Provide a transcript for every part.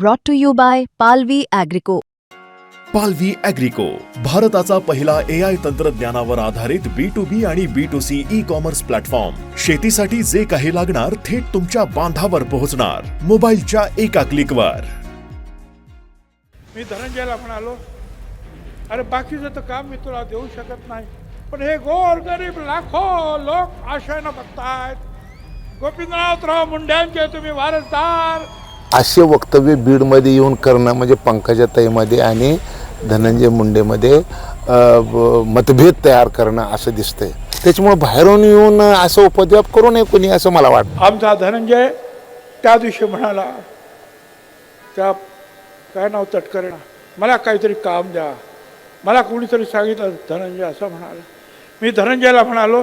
brought to you by Palvi Agrico. पालवी अॅग्रिको भारताचा पहिला ए आय तंत्रज्ञानावर आधारित बी टू बी आणि B to C e commerce platform शेतीसाठी जे काही लागणार थेट तुमच्या बांधावर पोहोचणार. मोबाईलच्या एका क्लिकवर मी धनंजयला म्हणालो अरे बाकीचं तर काम मी तुला देऊ शकत नाही पण हे गोर गरीब लाखो लोक आशेनं बघतायत. गोपीनाथराव मुंड्यांचे तुम्ही वारसदार असे वक्तव्य बीडमध्ये येऊन करणं म्हणजे पंकजाताईमध्ये आणि धनंजय मुंडेमध्ये मतभेद तयार करणं असं दिसतंय. त्याच्यामुळे बाहेरून येऊन असं उपद्व्याप करू नये कोणी असं मला वाटतं. आमचा धनंजय त्या दिवशी म्हणाला त्या काय नाव तटकरणा मला काहीतरी काम द्या. मला कोणीतरी सांगितलं धनंजय असं म्हणाला. मी धनंजयला म्हणालो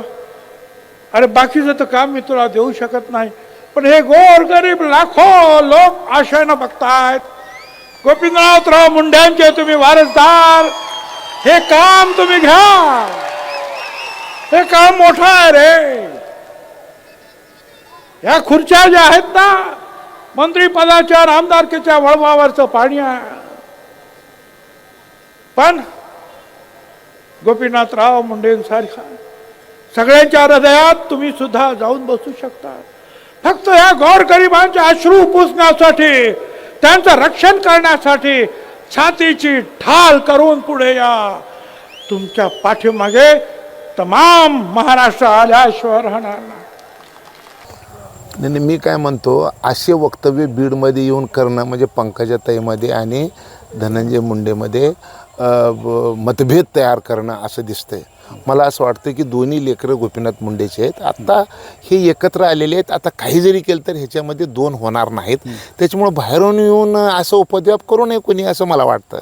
अरे बाकीचं तर काम मी तुला देऊ शकत नाही. पण हे गोर गरीब लाखो लोक आशेनं बघतायत. गोपीनाथराव मुंड्यांचे तुम्ही वारसदार. हे काम तुम्ही घ्या. हे काम मोठं आहे रे. ह्या खुर्च्या ज्या आहेत ना मंत्रीपदाच्या आमदारकीच्या वळवावरचं पाणी आहे. पण गोपीनाथराव मुंडेंसारखा सगळ्यांच्या हृदयात तुम्ही सुद्धा जाऊन बसू शकता. फक्त या गोरगरिबांचे अश्रू पुसण्यासाठी त्यांचं रक्षण करण्यासाठी छातीची ढाल करून पुढे या. तुमच्या पाठीमागे तमाम महाराष्ट्र आल्याशिवाय राहणार नाही. नाही नाही, मी काय म्हणतो असे वक्तव्य बीडमध्ये येऊन करणं म्हणजे पंकजाताईमध्ये आणि धनंजय मुंडेमध्ये मतभेद तयार करणं असं दिसतंय. मला असं वाटतं की दोन्ही लेकरं गोपीनाथ मुंडेचे आहेत. आत्ता हे एकत्र आलेले आहेत. आता काही जरी केलं तर ह्याच्यामध्ये दोन होणार नाहीत. त्याच्यामुळे बाहेरून येऊन असं उपद्व्याप करू नये कोणी असं मला वाटतं.